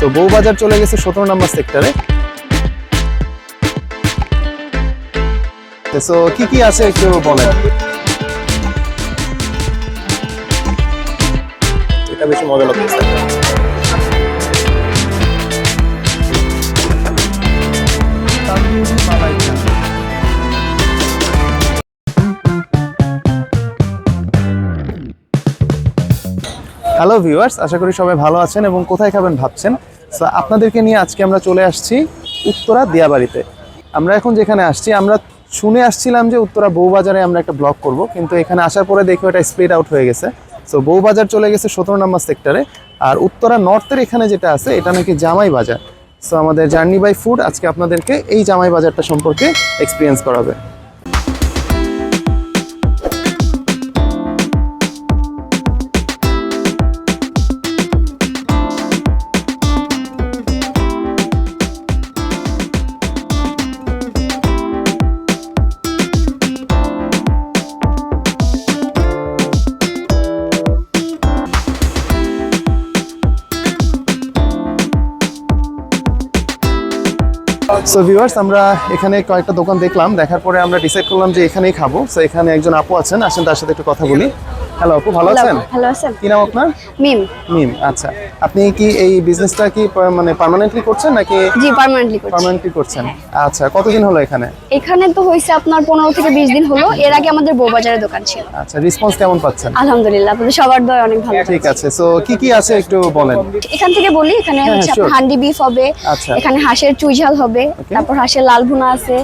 তো বউবাজার চলে গেছে সতেরো নম্বর সেক্টরে তো কি কি আছে একটু বলেন? এটা বেশি মজা লাগতেছে হ্যালো ভিউয়ার্স আশা করি সবাই ভালো আছেন এবং কোথায় খাবেন ভাবছেন? সো আপনাদেরকে নিয়ে আজকে আমরা চলে আসছি উত্তরা দিয়াবাড়িতে। আমরা এখন যেখানে আসছি, আমরা শুনে আসছিলাম যে উত্তরা বউবাজারে আমরা একটা ব্লগ করব, কিন্তু এখানে আসার পরে দেখি ওটা স্প্লিট আউট হয়ে গেছে। সো বউবাজার চলে গেছে সতেরো নম্বর সেক্টরে আর উত্তরা নর্থের এখানে যেটা আছে, এটা নাকি জামাই বাজার। সো আমাদের জার্নি বাই ফুড আজকে আপনাদেরকে এই জামাই বাজারটা সম্পর্কে এক্সপিরিয়েন্স করাবে। সো ভিউয়ার্স আমরা এখানে কয়েকটা দোকান দেখলাম। দেখার পরে আমরা ডিসাইড করলাম যে এখানেই খাব। সো এখানে একজন আপু আছেন। আসেন, তার সাথে একটু কথা বলি। হ্যালো আপু ভালো আছেন? ভালো আছেন। কি নাম আপনার? মিম। মিম আচ্ছা। আপনি কি এই বিজনেসটা কি মানে পার্মানেন্টলি করছেন নাকি জি পার্মানেন্টলি করছি। পার্মানেন্টলি করছেন? আচ্ছা কতদিন হলো এখানে? এখানে তো হয়েছে আপনার পনেরো থেকে বিশ দিন হলো। এর আগে আমাদের বউবাজারে দোকান ছিল। আচ্ছা রেসপন্স কেমন পাচ্ছেন? আলহামদুলিল্লাহ আপনাদের সবার দয় অনেক ভালো ঠিক আছে সো কি কি আছে একটু বলেন। এখান থেকে বলি এখানে হ্যাঁ, হচ্ছে আপনার হান্ডি বিফ হবে আচ্ছা। এখানে হাঁসের চুই ঝাল হবে তারপর হাঁসের লাল ভুনা আছে।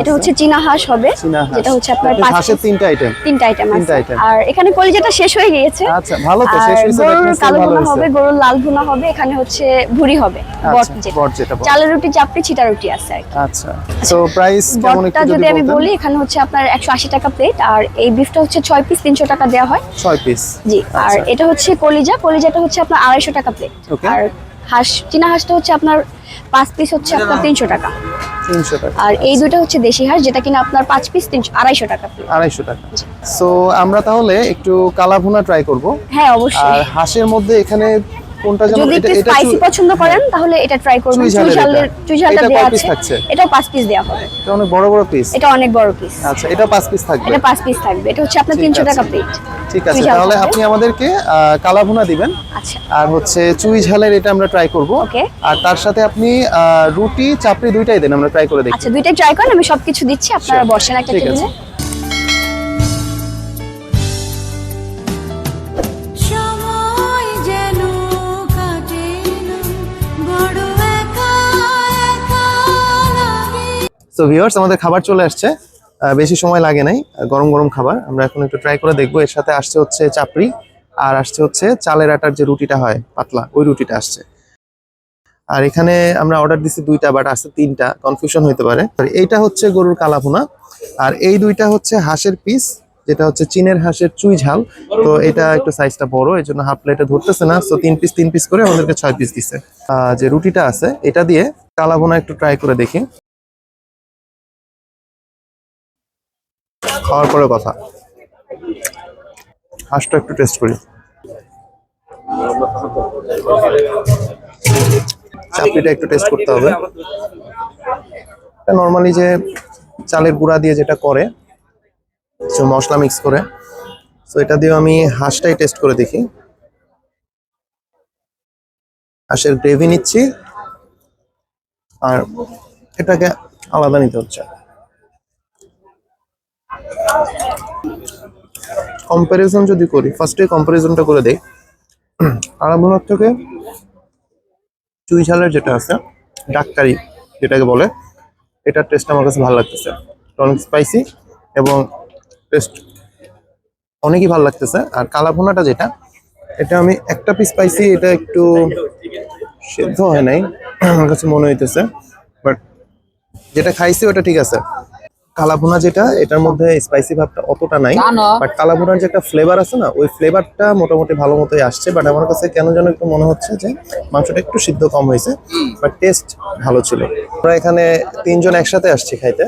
এটা হচ্ছে চীনা হাঁস হবে যেটা হচ্ছে আপনার আপনি হাঁসের তিনটা আইটেম তিনটা আইটেম আছে। আর এখানে কলিজাটা শেষ হয়ে গিয়েছে। আচ্ছা, ভালো তো, শেষ হয়েছে, গরুর কালো ভুনা হবে গরুর লাল ভুনা হবে এখানে হচ্ছে ভুড়ি হবে বট আচ্ছা, যেটা। বট চালের রুটি চাপড়ি ছিটা রুটি আছে আর কি। আচ্ছা সো প্রাইস কেমন একটু যদি আমি বলি এখানে হচ্ছে আপনার একশো আশি টাকা প্লেট আর এই বিফটা হচ্ছে 6 পিস তিনশো টাকা দেওয়া হয়। 6 পিস জি আর আচ্ছা। এটা হচ্ছে কলিজা কলিজাটা হচ্ছে আপনার আড়াইশো টাকা প্লেট আর হাঁস চীনা হাঁসটা হচ্ছে আপনার পাঁচ পিস হচ্ছে আপনার তিনশো টাকা। তিনশো টাকা। আর এই দুটা হচ্ছে দেশি হাঁস যেটা কিনা আপনার পাঁচ পিস তিনশো আড়াইশো টাকা আড়াইশো টাকা। সো আমরা তাহলে একটু কালা ভুনা ট্রাই করব। হ্যাঁ আর অবশ্যই হাঁসের মধ্যে এখানে কোনটা যেন যদি একটু স্পাইসি পছন্দ করেন তাহলে এটা ট্রাই করবেন। চুই ঝালের চুই ঝালের এটা। চুই ঝালটা এটা দেওয়া আছে। থাকছে? এটাও পাঁচ পিস হবে। এটা অনেক বড় বড় পিস এটা অনেক বড় পিস আচ্ছা এটা পাঁচ পিস থাকবে। এটা পাঁচ পিস থাকবে। এটা হচ্ছে আপনার ঠিক তিনশো আছে। টাকা প্লেট ঠিক আছে তাহলে আপনি আমাদেরকে আহ, কালা দিবেন। আচ্ছা। আর হচ্ছে চুই ঝালের এটা আমরা ট্রাই করব. আর তার সাথে আপনি রুটি চাপড়ি দুইটাই দেন আমরা ট্রাই করে দেখি। আচ্ছা দুইটাই ট্রাই করেন আমি সবকিছু দিচ্ছি আপনারা. বসেন একটা ঠিক আছে। টেবিলে সো ভিউয়ার্স আমাদের খাবার চলে আসছে। বেশি সময় লাগে নাই গরম গরম খাবার। আমরা এখন একটু ট্রাই করে দেখব। এর সাথে আসছে হচ্ছে চাপড়ি, আর আসছে হচ্ছে চালের আটার যে রুটিটা হয়, পাতলা, ওই রুটিটা আসছে। আর এখানে আমরা অর্ডার দিচ্ছি দুইটা বাট আসছে তিনটা। কনফিউশন হতে পারে। এইটা হচ্ছে গরুর কালাভুনা। আর এই দুইটা হচ্ছে হাঁসের পিস যেটা হচ্ছে চীনের হাঁসের চুই ঝাল। তো এটা একটু সাইজটা বড়, এই জন্য হাফ প্লেটে ধরতেছে না। তো তিন পিস তিন পিস করে আমাদেরকে ছয় পিস দিছে। যে রুটিটা আছে, এটা দিয়ে কালাভুনা একটু ট্রাই করে দেখি। খাওয়ার পরে কথা। হাঁসটা একটু টেস্ট করি। চাপড়িটা একটু টেস্ট করতে হবে। নর্মালি যে চালের গুঁড়া দিয়ে যেটা করে, কিছু মশলা মিক্স করে, তো এটা দিয়েও আমি হাঁসটাই টেস্ট করে দেখি। হাঁসের গ্রেভি নিচ্ছি, আর এটাকে আলাদা নিতে হচ্ছে। কম্পারিজন যদি করি ফার্স্টে কম্পারিজনটা করে দেই। আরামনাথ থেকে চুই ঝালের যেটা আছে, ডাক্তারি যেটাকে বলে, এটার টেস্ট আমার কাছে ভালো লাগতেছে। অনেক স্পাইসি এবং টেস্ট অনেকই ভালো লাগতেছে। আর কালা ভুনাটা যেটা, এটা আমি একটা পিস পাইছি, এটা একটু সেদ্ধ হয় নাই, আমার কাছে মনে হইতেছে বাট যেটা খাইছি ওটা ঠিক আছে। কালাভুনা যেটা এটার মধ্যে স্পাইসি ভাবটা অতটা নাই। বাট কালাভুনার যে একটা ফ্লেভার আছে না ওই ফ্লেভারটা মোটামুটি ভালো মতোই আসছে। বাট আমার কাছে কেন যেন একটু মনে হচ্ছে যে মাংসটা একটু সিদ্ধ কম হয়েছে বাট টেস্ট ভালো ছিল। আমরা এখানে তিনজন একসাথে আসছি খাইতে।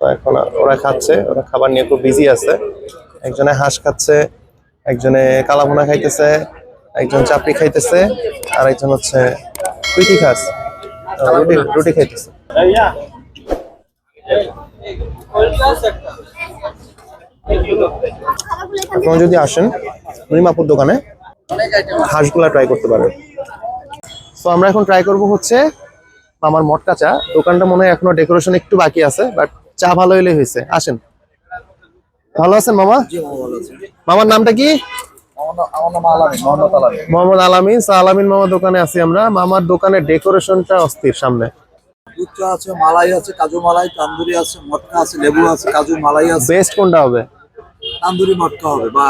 তো এখন ওরা খাচ্ছে ওরা খাবার নিয়ে খুব বিজি আছে। একজনে হাঁস খাচ্ছে একজনে কালাভুনা খাইতেছে একজন চাপড়ি খাইতেছে আর একজন হচ্ছে কি খাস রুটি রুটি খাইতেছে। আপনারা যদি আসেন রিমাপুর দোকানে হাঁসগুলা ট্রাই করতে পারেন তো আমরা এখন ট্রাই করব হচ্ছে আমার মটকা চা দোকানটা মনে হয় এখনও ডেকোরেশন একটু বাকি আছে বাট চা ভালো হলেই হয়েছে। আসেন। ভালো আছেন মামা? মামার নামটা কি? মোহাম্মদ আলামিন। আলামিন। মামার দোকানে আছি আমরা। মামার দোকানের ডেকোরেশনটা অস্থির সামনে। দুধ চা আছে মালাই আছে কাজু মালাই তান্দুরি আছে মটকা আছে লেবু আছে কাজু মালাই আছে। বেস্ট কোনটা হবে? তান্দুরি মটকা হবে বা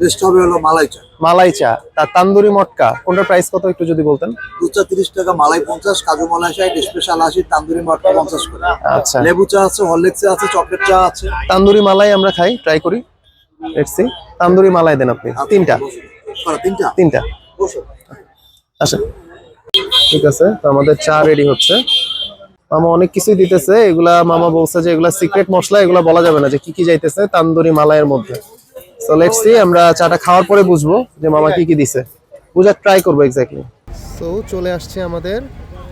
বেস্ট হবে হলো মালাই চা। মালাই চা। তার তান্দুরি মটকা কোনটার প্রাইস কত একটু যদি বলতেন? দুধ চা তিরিশ টাকা মালাই পঞ্চাশ কাজু মালাই ষাট স্পেশাল আশি তান্দুরি মটকা পঞ্চাশ করে। আচ্ছা। লেবু চা আছে হরলিক্স আছে চকলেট চা আছে। তান্দুরি মালাই আমরা খাই ট্রাই করি। লেটস সি তান্দুরি মালাই দেন আপনি। তিনটা। তিনটা? তিনটা। আচ্ছা। ঠিক আছে তো আমাদের চা রেডি হচ্ছে। মামা অনেক কিছুই দিতেছে, এগুলা মামা বলছে যে এগুলা সিক্রেট মশলা, এগুলা বলা যাবে না যে কি কি যাইতেছে তান্দুরি মালাইয়ের মধ্যে। সো লেটস সি আমরা চাটা খাওয়ার পরে বুঝব যে মামা কি কি দিছে। বুঝার ট্রাই করব এক্স্যাক্টলি সো চলে আসছে আমাদের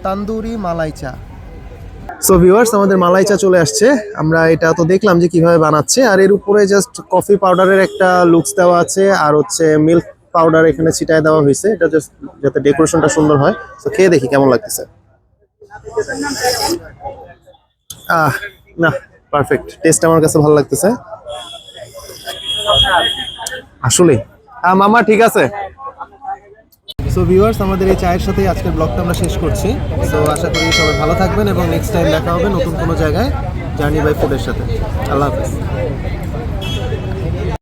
তান্দুরি মালাই চা। সো ভিউয়ার্স আমাদের মালাই চা চলে আসছে। আমরা এটা তো দেখলাম যে কীভাবে বানাচ্ছে, আর এর উপরে জাস্ট কফি পাউডারের একটা লুকস দেওয়া আছে, আর হচ্ছে মিল্ক পাউডার এখানে ছিটায় দেওয়া হয়েছে। এটা জাস্ট যাতে ডেকোরেশনটা সুন্দর হয়। তো খেয়ে দেখি কেমন লাগতেছে। আহ, না পারফেক্ট টেস্ট আমার কাছে ভালো লাগতেছে। আসলে হ্যাঁ মামা, ঠিক আছে? সো ভিউয়ার্স আমাদের এই চায়ের সাথেই আজকের ব্লগটা আমরা শেষ করছি। সো আশা করি সবাই ভালো থাকবেন এবং নেক্সট টাইম দেখা হবে নতুন কোনো জায়গায় জার্নি বাই ফুডের সাথে। আল্লাহ হাফেজ।